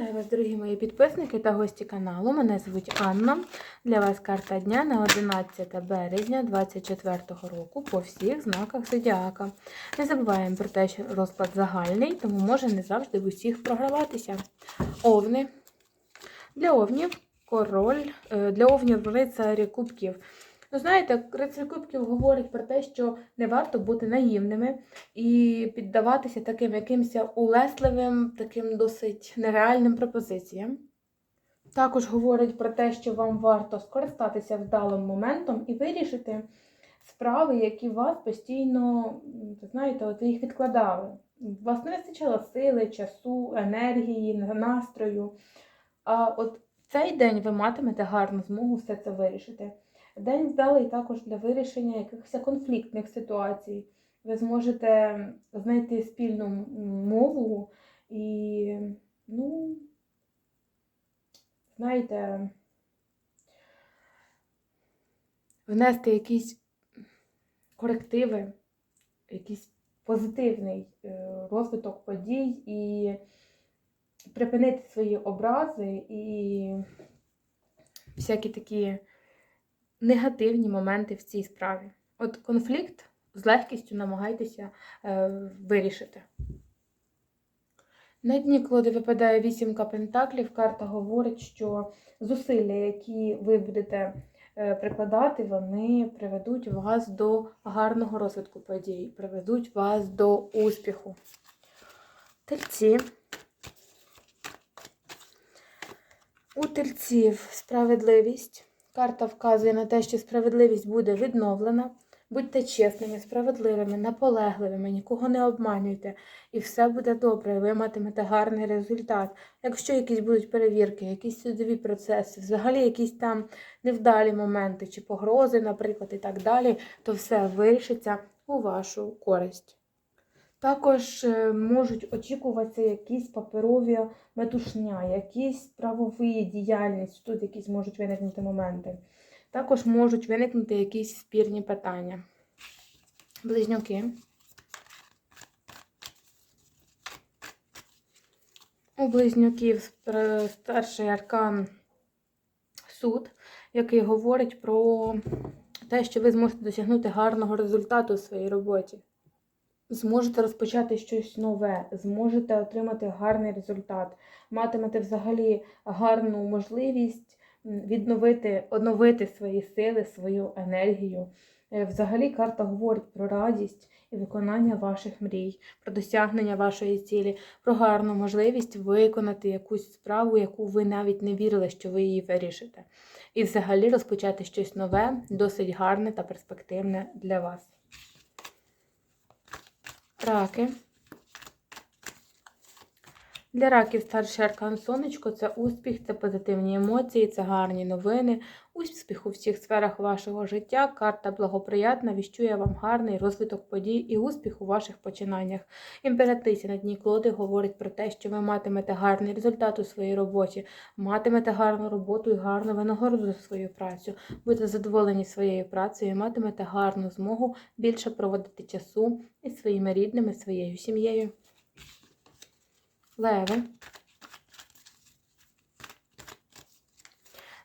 Вітаю вас, дорогі мої підписники та гості каналу. Мене звуть Анна. Для вас карта дня на 11 березня 2024 року по всіх знаках зодіака. Не забуваємо про те, що розклад загальний, тому може не завжди в усіх програватися. Овни. Для овнів король, е, для овнів рицарі кубків. Ну, знаєте, рицарі кубків говорить про те, що не варто бути наївними і піддаватися таким якимось улесливим, таким досить нереальним пропозиціям. Також говорить про те, що вам варто скористатися вдалим моментом і вирішити справи, які вас постійно, знаєте, от ви їх відкладали. У вас не вистачало сили, часу, енергії, настрою. А от цей день ви матимете гарну змогу все це вирішити. День вдалий також для вирішення якихось конфліктних ситуацій. Ви зможете знайти спільну мову і, ну, знаєте, внести якісь корективи, якийсь позитивний е, розвиток подій і припинити свої образи і всякі такі негативні моменти в цій справі. От конфлікт з легкістю намагайтеся е, вирішити. На дні колоди випадає вісімка пентаклів. Карта говорить, що зусилля, які ви будете е, прикладати, вони приведуть вас до гарного розвитку подій, приведуть вас до успіху. Тельці. У тельців справедливість. Карта вказує на те, що справедливість буде відновлена. Будьте чесними, справедливими, наполегливими, нікого не обманюйте, і все буде добре, і ви матимете гарний результат. Якщо якісь будуть перевірки, якісь судові процеси, взагалі якісь там невдалі моменти чи погрози, наприклад, і так далі, то все вирішиться у вашу користь. Також е, можуть очікуватися якісь паперові метушня, якісь правові діяльність, тут якісь можуть виникнути моменти. Також можуть виникнути якісь спірні питання. Близнюки. У близнюків старший аркан суд, який говорить про те, що ви зможете досягнути гарного результату у своїй роботі. Зможете розпочати щось нове, зможете отримати гарний результат, матимете взагалі гарну можливість відновити, оновити свої сили, свою енергію. Е, Взагалі карта говорить про радість і виконання ваших мрій, про досягнення вашої цілі, про гарну можливість виконати якусь справу, яку ви навіть не вірили, що ви її вирішите. І взагалі розпочати щось нове, досить гарне та перспективне для вас. Раки. Для раків старший аркан сонечко це успіх, це позитивні емоції, це гарні новини, успіх у всіх сферах вашого життя. Карта благоприятна, віщує вам гарний розвиток подій і успіх у ваших починаннях. Імператриця на дні колоди говорить про те, що ви матимете гарний результат у своїй роботі, матимете гарну роботу і гарну винагороду за свою працю. Будете задоволені своєю працею і матимете гарну змогу більше проводити часу із своїми рідними, своєю сім'єю. Леви.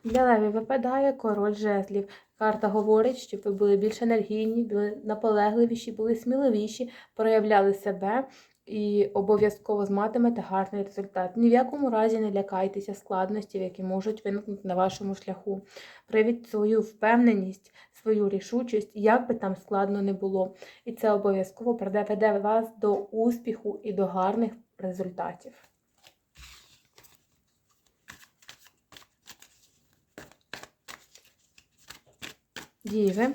Для левів випадає король жезлів. Карта говорить, щоб ви були більш енергійні, були наполегливіші, були сміливіші, проявляли себе і обов'язково матимете гарний результат. Ні в якому разі не лякайтеся складностей, які можуть виникнути на вашому шляху. Проявіть свою впевненість, свою рішучість, як би там складно не було. І це обов'язково приведе вас до успіху і до гарних результатів. Діви.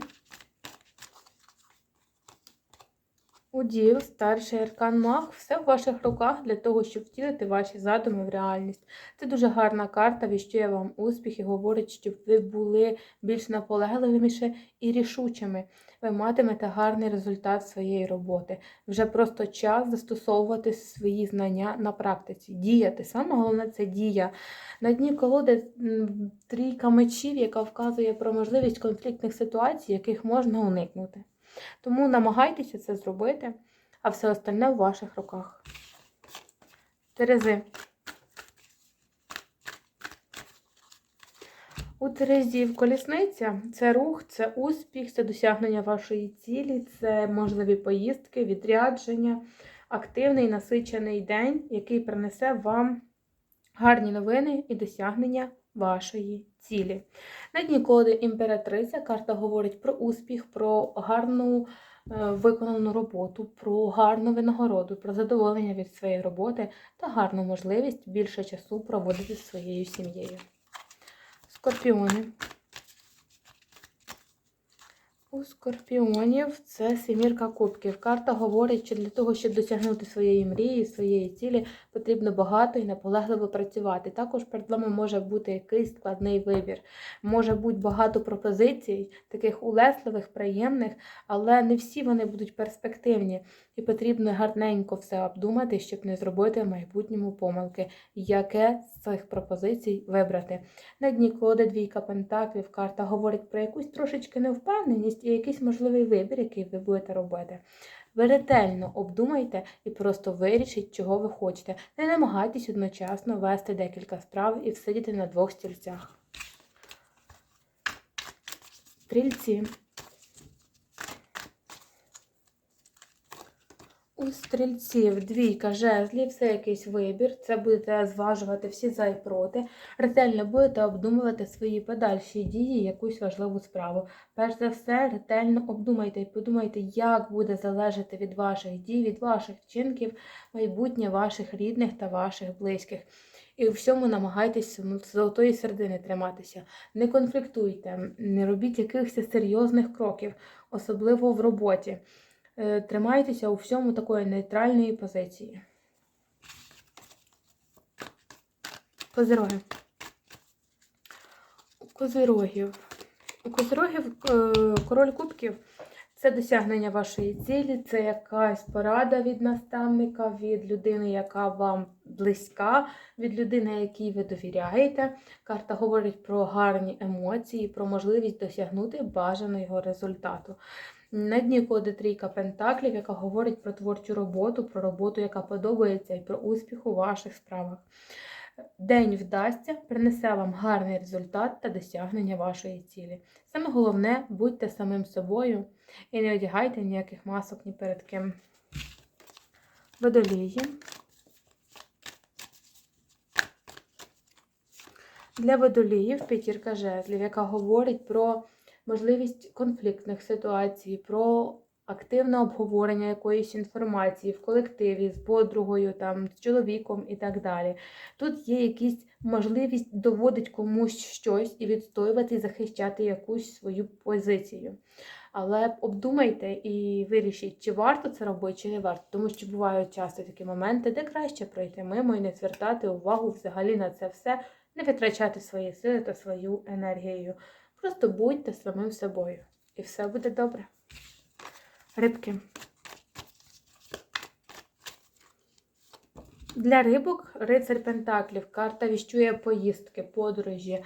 У дів, старший аркан маг, все в ваших руках для того, щоб втілити ваші задуми в реальність. Це дуже гарна карта, віщує вам успіх і говорить, щоб ви були більш наполегливішими і рішучими. Ви матимете гарний результат своєї роботи. Вже просто час застосовувати свої знання на практиці, діяти. Саме головне це дія. На дні колоди трійка мечів, яка вказує про можливість конфліктних ситуацій, яких можна уникнути. Тому намагайтеся це зробити, а все остальне в ваших руках. Терези. У Терезів колісниця це рух, це успіх, це досягнення вашої цілі, це можливі поїздки, відрядження, активний насичений день, який принесе вам гарні новини і досягнення вашої цілі. На дні коди імператриця карта говорить про успіх, про гарну е, виконану роботу, про гарну винагороду, про задоволення від своєї роботи та гарну можливість більше часу проводити зі своєю сім'єю. Скорпіони. У скорпіонів це семірка кубків. Карта говорить, що для того, щоб досягнути своєї мрії, своєї цілі, потрібно багато і наполегливо працювати. Також перед вами може бути якийсь складний вибір. Може бути багато пропозицій, таких улесливих, приємних, але не всі вони будуть перспективні. І потрібно гарненько все обдумати, щоб не зробити в майбутньому помилки, яке з цих пропозицій вибрати. На дні колоди двійка пентаклів карта говорить про якусь трошечки невпевненість і якийсь можливий вибір, який ви будете робити. Ви ретельно обдумайте і просто вирішіть, чого ви хочете. Не намагайтесь одночасно вести декілька справ і всидіти на двох стільцях. Стрільці. У стрільців двійка жезлів, це якийсь вибір, це будете зважувати всі за і проти. Ретельно будете обдумувати свої подальші дії, якусь важливу справу. Перш за все, ретельно обдумайте і подумайте, як буде залежати від ваших дій, від ваших вчинків, майбутнє ваших рідних та ваших близьких. І у всьому намагайтеся золотої середини триматися. Не конфліктуйте, не робіть якихось серйозних кроків, особливо в роботі. Е, Тримайтеся у всьому такої нейтральної позиції. Козироги. У козирогів. У козирогів е, король кубків це досягнення вашої цілі, це якась порада від наставника, від людини, яка вам близька, від людини, якій ви довіряєте. Карта говорить про гарні емоції, про можливість досягнути бажаного результату. На дні коди трійка пентаклів, яка говорить про творчу роботу, про роботу, яка подобається, і про успіх у ваших справах. День вдасться, принесе вам гарний результат та досягнення вашої цілі. Саме головне, будьте самим собою і не одягайте ніяких масок ні перед ким. Водолії. Для водоліїв п'ятірка жезлів, яка говорить про можливість конфліктних ситуацій, про активне обговорення якоїсь інформації в колективі з подругою, там, з чоловіком і так далі. Тут є якісь можливість доводити комусь щось і відстоювати і захищати якусь свою позицію. Але обдумайте і вирішіть, чи варто це робити, чи не варто. Тому що бувають часто такі моменти, де краще пройти мимо і не звертати увагу взагалі на це все, не витрачати свої сили та свою енергію. Просто будьте самим собою. І все буде добре. Рибки. Для рибок рицар Пентаклів. Карта віщує поїздки, подорожі,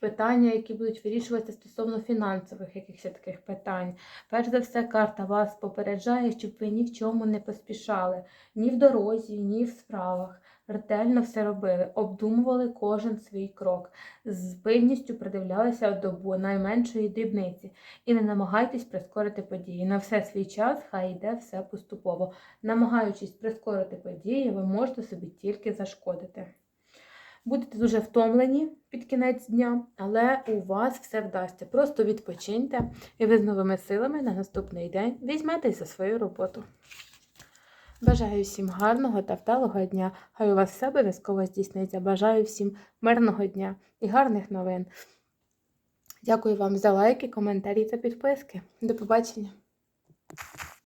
питання, які будуть вирішуватися стосовно фінансових якихось таких питань. Перш за все, карта вас попереджає, щоб ви ні в чому не поспішали, ні в дорозі, ні в справах. Ретельно все робили, обдумували кожен свій крок, з пильністю придивлялися до найменшої дрібниці і не намагайтесь прискорити події. На все свій час хай йде все поступово. Намагаючись прискорити події, ви можете собі тільки зашкодити. Будете дуже втомлені під кінець дня, але у вас все вдасться. Просто відпочиньте, і ви з новими силами на наступний день візьметесь за свою роботу. Бажаю всім гарного та вдалого дня. Хай у вас все обов'язково здійсниться. Бажаю всім мирного дня і гарних новин. Дякую вам за лайки, коментарі та підписки. До побачення!